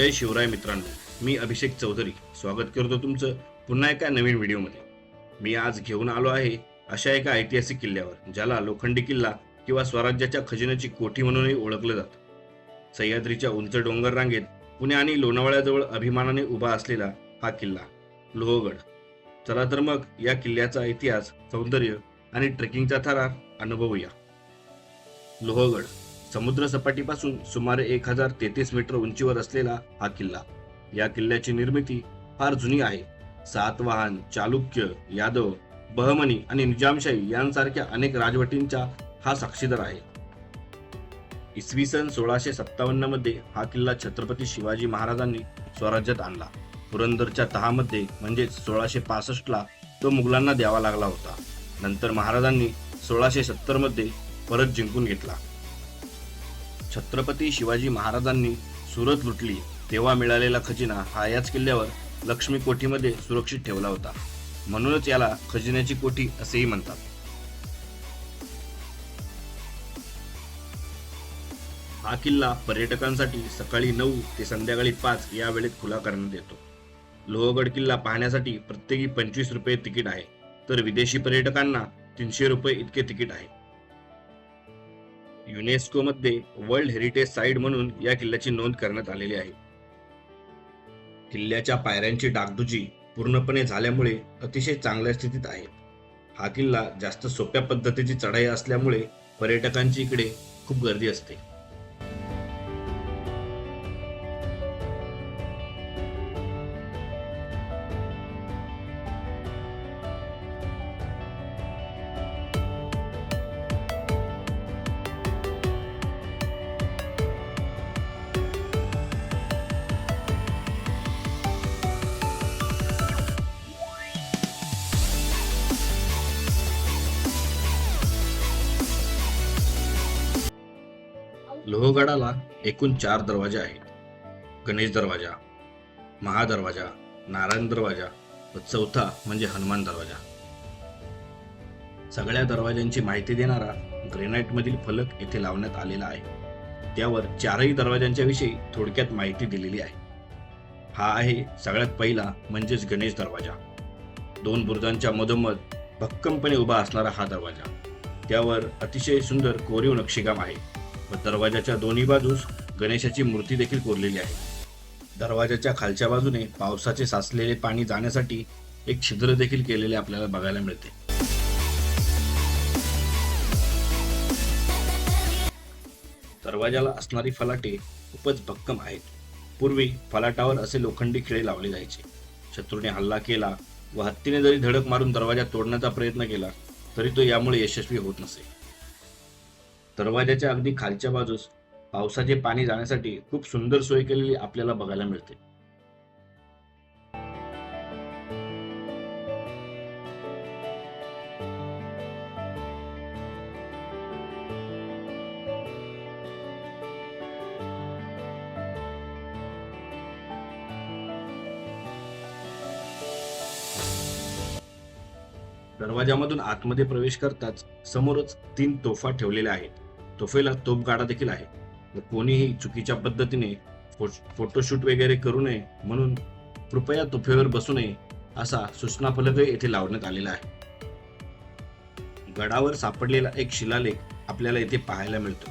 जय शिवराय मित्रांनो मी अभिषेक चौधरी. स्वागत करतो तुमचं पुन्हा एका नवीन व्हिडिओमध्ये. मी आज घेऊन आलो आहे अशा एका ऐतिहासिक किल्ल्यावर ज्याला लोखंडी किल्ला किंवा स्वराज्याच्या खजिन्याची कोठी म्हणूनही ओळखलं जातं. सह्याद्रीच्या उंच डोंगर रांगेत पुणे आणि लोणावळ्याजवळ अभिमानाने उभा असलेला हा किल्ला लोहगड. चला तर मग या किल्ल्याचा इतिहास सौंदर्य आणि ट्रेकिंगचा थरार अनुभवूया. लोहगड. समुद्र सपाटीपासून सुमारे एक हजार तेहतीस मीटर उंचीवर असलेला हा किल्ला. या किल्ल्याची निर्मिती फार जुनी आहे. सातवाहन चालुक्य यादव बहमनी आणि निजामशाही यांसारख्या अनेक राजवटींचा हा साक्षीदार आहे. इसवी सन सोळाशे सत्तावन्नमध्ये हा किल्ला छत्रपती शिवाजी महाराजांनी स्वराज्यात आणला. पुरंदरच्या तहामध्ये म्हणजेच सोळाशे पासष्टला तो मुघलांना द्यावा लागला होता. नंतर महाराजांनी सोळाशे सत्तरमध्ये परत जिंकून घेतला. छत्रपती शिवाजी महाराजांनी सुरत लुटली तेव्हा मिळालेला खजिना हा याच किल्ल्यावर लक्ष्मी कोठीमध्ये सुरक्षित ठेवला होता. म्हणूनच याला खजिन्याची कोठी असेही म्हणतात. हा किल्ला पर्यटकांसाठी सकाळी नऊ ते संध्याकाळी पाच या वेळेत खुला करण्यात येतो. लोहगड किल्ला पाहण्यासाठी प्रत्येकी पंचवीस रुपये तिकीट आहे तर विदेशी पर्यटकांना तीनशे रुपये इतके तिकीट आहे. युनेस्कोमध्ये वर्ल्ड हेरिटेज साईट म्हणून या किल्ल्याची नोंद करण्यात आलेली आहे. किल्ल्याच्या पायऱ्यांची डागडुजी पूर्णपणे झाल्यामुळे अतिशय चांगल्या स्थितीत आहे. हा किल्ला जास्त सोप्या पद्धतीची चढाई असल्यामुळे पर्यटकांची इकडे खूप गर्दी असते. लोहगडाला एकूण चार दरवाजे आहेत. गणेश दरवाजा महादरवाजा नारायण दरवाजा व चौथा म्हणजे हनुमान दरवाजा. सगळ्या दरवाजांची माहिती देणारा ग्रेनाईटमधील फलक येथे लावण्यात आलेला आहे. त्यावर चारही दरवाजांच्या विषयी थोडक्यात माहिती दिलेली आहे. हा आहे सगळ्यात पहिला म्हणजेच गणेश दरवाजा. दोन बुरुजांच्या मधोमध भक्कमपणे उभा असणारा हा दरवाजा. त्यावर अतिशय सुंदर कोरीव नक्षीकाम आहे. व दरवाजाच्या दोन्ही बाजूस गणेशाची मूर्ती देखील कोरलेली आहे. दरवाजाच्या खालच्या बाजूने पावसाचे साचलेले पाणी जाण्यासाठी एक छिद्र देखील केलेले आपल्याला बघायला मिळते. दरवाजाला असणारी फलाटे खूपच भक्कम आहेत. पूर्वी फलाटावर असे लोखंडी खिळे लावले जायचे. शत्रूने हल्ला केला व हत्तीने जरी धडक मारून दरवाजा तोडण्याचा प्रयत्न केला तरी तो यामुळे यशस्वी होत नसे. दरवाजाच्या अगदी खालच्या बाजूस पावसाचे पाणी जाण्यासाठी खूप सुंदर सोय केलेली आपल्याला बघायला मिळते. दरवाजामधून आतमध्ये प्रवेश करताच समोरच तीन तोफा ठेवलेल्या आहेत. तोफेला तोफगाडा देखील आहे. व कोणीही चुकीच्या पद्धतीने फोटोशूट वगैरे करू नये म्हणून कृपया तोफेवर बसू नये असा सूचनाफलकही येथे लावण्यात आलेला आहे. गडावर सापडलेला एक शिलालेख आपल्याला येथे पाहायला मिळतो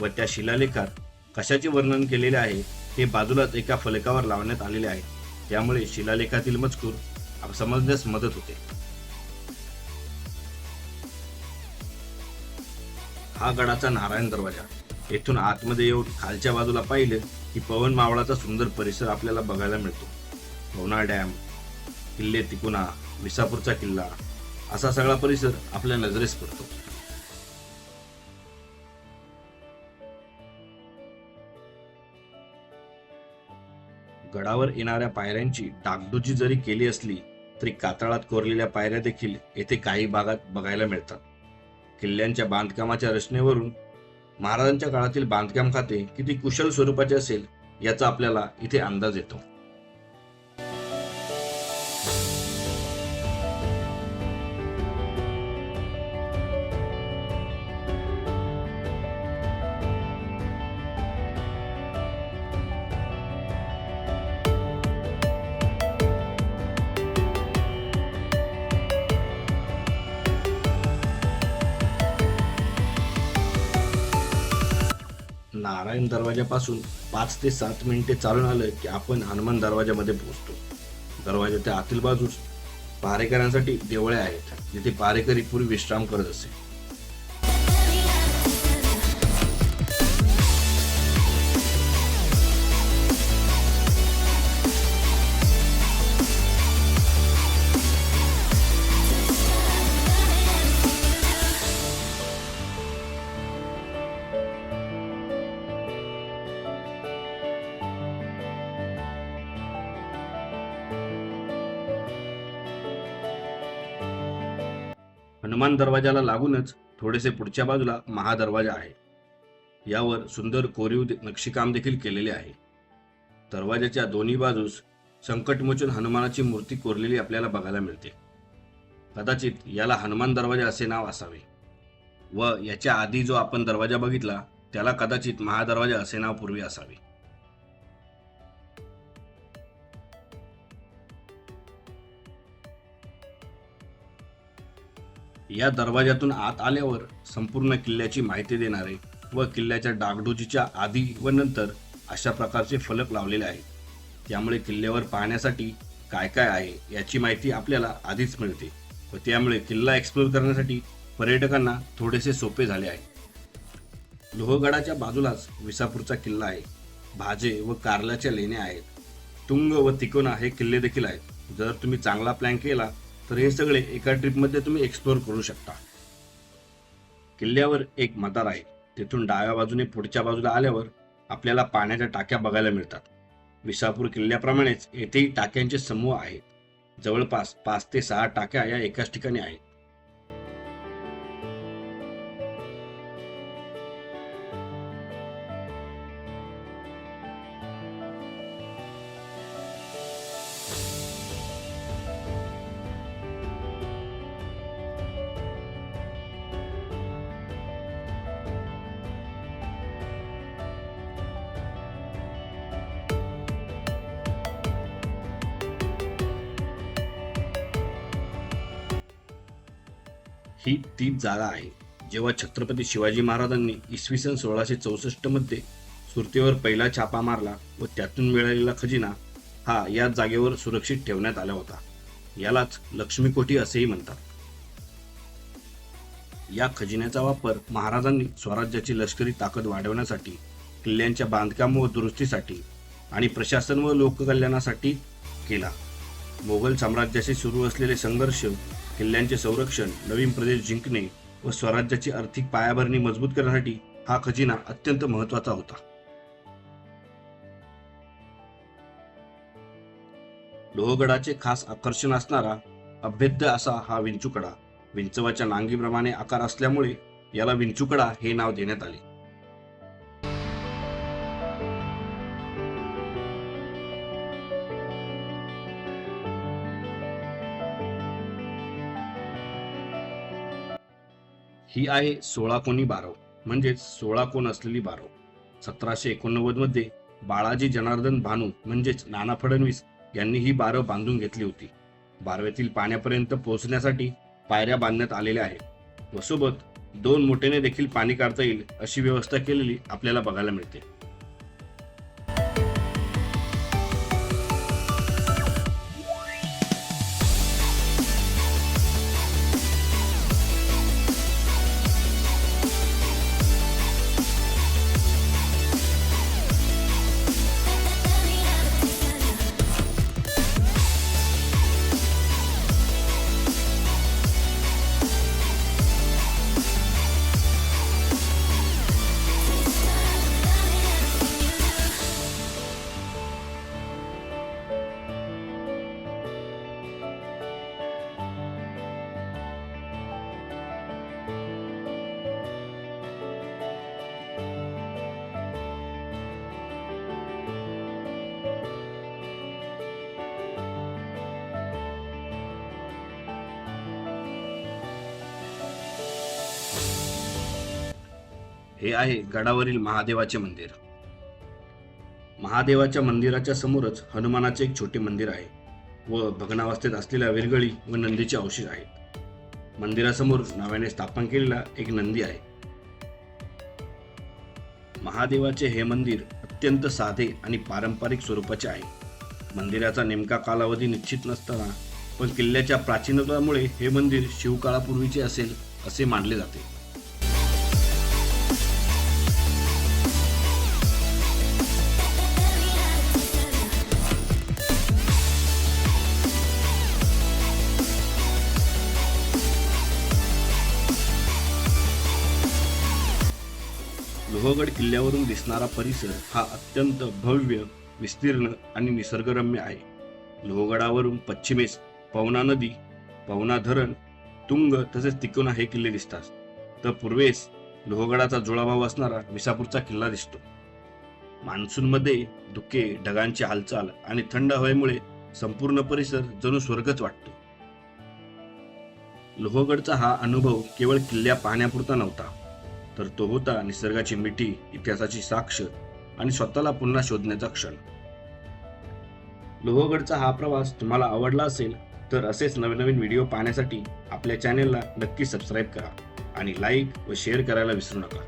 व त्या शिलालेखात कशाचे वर्णन केलेले आहे हे बाजूलाच एका फलकावर लावण्यात आलेले आहे. त्यामुळे शिलालेखातील मजकूर समजण्यास मदत होते. हा गडाचा नारायण दरवाजा. येथून आतमध्ये येऊन खालच्या बाजूला पाहिलं की पवन मावळाचा सुंदर परिसर आपल्याला बघायला मिळतो. पवना डॅम किल्ले तिकुना विसापूरचा किल्ला असा सगळा परिसर आपल्या नजरेस पडतो. गडावर येणाऱ्या पायऱ्यांची डागडुजी जरी केली असली तरी कातळात कोरलेल्या पायऱ्या देखील येथे काही भागात बघायला मिळतात. किल्ल्यांच्या बांधकामाच्या रचनेवरून महाराजांच्या काळातील बांधकाम खाते किती कुशल स्वरूपाचे असेल याचा आपल्याला इथे अंदाज येतो. नारायण दरवाजापासून पाच ते सात मिनिटे चालून आलं की आपण हनुमान दरवाजामध्ये पोहोचतो. दरवाजाच्या आतील बाजूस पहारेकऱ्यांसाठी देवळे आहेत जिथे पारेकरी पूर्वी विश्राम करत असे. हनुमान दरवाजाला लागूनच थोडेसे पुढच्या बाजूला महादरवाजा आहे. यावर सुंदर कोरीव दे- नक्षीकाम देखील केलेले आहे. दरवाजाच्या दोन्ही बाजूस संकटमोचन हनुमानाची मूर्ती कोरलेली आपल्याला बघायला मिळते. कदाचित याला हनुमान दरवाजा असे नाव असावे. व याच्या आधी जो आपण दरवाजा बघितला त्याला कदाचित महादरवाजा असे नाव पूर्वी असावे. या दरवाज्यातून आत आल्यावर संपूर्ण किल्ल्याची माहिती देणारे व किल्ल्याच्या डागडुजीच्या आधी व नंतर अशा प्रकारचे फलक लावलेले आहेत. त्यामुळे किल्ल्यावर पाहण्यासाठी काय काय आहे याची माहिती आपल्याला आधीच मिळते व त्यामुळे किल्ला एक्सप्लोर करण्यासाठी पर्यटकांना थोडेसे सोपे झाले आहे. लोहगडाच्या बाजूलाच विसापूरचा किल्ला आहे. भाजे व कारल्याच्या लेण्या आहेत. तुंग व तिकोना हे किल्ले देखील आहेत. जर तुम्ही चांगला प्लॅन केला तर हे सगळे एका ट्रिपमध्ये तुम्ही एक्सप्लोर करू शकता. किल्ल्यावर एक मदार आहे. तिथून डाव्या बाजूने पुढच्या बाजूला आल्यावर आपल्याला पाण्याच्या टाक्या बघायला मिळतात. विसापूर किल्ल्याप्रमाणेच येथेही टाक्यांचे समूह आहेत. जवळपास पाच ते सहा टाक्या या एकाच ठिकाणी आहेत. ही तीच जागा आहे. जेव्हा छत्रपती शिवाजी महाराजांनी इसवी सन सोळाशे चौसष्टमध्ये सुरतेवर पहिला छापा मारला व त्यातून मिळालेला खजिना हा या जागेवर सुरक्षित ठेवण्यात आला होता. यालाच लक्ष्मीकोठी असेही म्हणतात. या खजिन्याचा वापर महाराजांनी स्वराज्याची लष्करी ताकद वाढवण्यासाठी किल्ल्यांच्या बांधकाम व दुरुस्तीसाठी आणि प्रशासन व लोककल्याणासाठी केला. मोगल साम्राज्याशी सुरू असलेले संघर्ष किल्ल्यांचे संरक्षण नवीन प्रदेश जिंकणे व स्वराज्याची आर्थिक पायाभरणी मजबूत करण्यासाठी हा खजिना अत्यंत महत्त्वाचा होता. लोहगडाचे खास आकर्षण असणारा अभेद्य असा हा विंचूकडा विंचवाच्या नांगीप्रमाणे आकार असल्यामुळे याला विंचूकडा हे नाव देण्यात आले. ही आहे सोळा कोणी बारव म्हणजेच सोळा कोण असलेली बारव सतराशे एकोणनव्वदमध्ये बाळाजी जनार्दन भानू म्हणजेच नाना फडणवीस यांनी ही बारव बांधून घेतली होती. बारवेतील पाण्यापर्यंत पोहोचण्यासाठी पायऱ्या बांधण्यात आलेल्या आहेत. व सोबत दोन मोठेने देखील पाणी काढता येईल अशी व्यवस्था केलेली आपल्याला बघायला मिळते. हे आहे गडावरील महादेवाचे मंदिर. महादेवाच्या मंदिराच्या समोरच हनुमानाचे एक छोटे मंदिर आहे व भग्नावस्थेत असलेल्या विरगळी व नंदीचे अवशेष आहेत. मंदिरासमोर नव्याने स्थापन केलेला एक नंदी आहे. महादेवाचे हे मंदिर अत्यंत साधे आणि पारंपरिक स्वरूपाचे आहे. मंदिराचा नेमका कालावधी निश्चित नसताना पण किल्ल्याच्या प्राचीनत्वामुळे हे मंदिर शिवकाळापूर्वीचे असेल असे मानले जाते. लोहगड किल्ल्यावरून दिसणारा परिसर हा अत्यंत भव्य विस्तीर्ण आणि निसर्गरम्य आहे. लोहगडावरून पश्चिमेस पवना नदी पवना धरण तुंग तसेच तिकोना हे किल्ले दिसतात. तर पूर्वेस लोहगडाचा जुळाभाव असणारा विसापूरचा किल्ला दिसतो. मान्सूनमध्ये धुके ढगांची हालचाल आणि थंड हवेमुळे संपूर्ण परिसर जणू स्वर्गच वाटतो. लोहगडचा हा अनुभव केवळ किल्ल्या पाहण्यापुरता नव्हता. तर तो होता निसर्गाची मिठी इतिहासाची साक्ष आणि स्वतःला पुन्हा शोधण्याचा क्षण. लोहगडचा हा प्रवास तुम्हाला आवडला असेल तर असेच नवनवीन व्हिडिओ पाहण्यासाठी आपल्या चॅनेलला नक्की सबस्क्राईब करा आणि लाईक व शेअर करायला विसरू नका.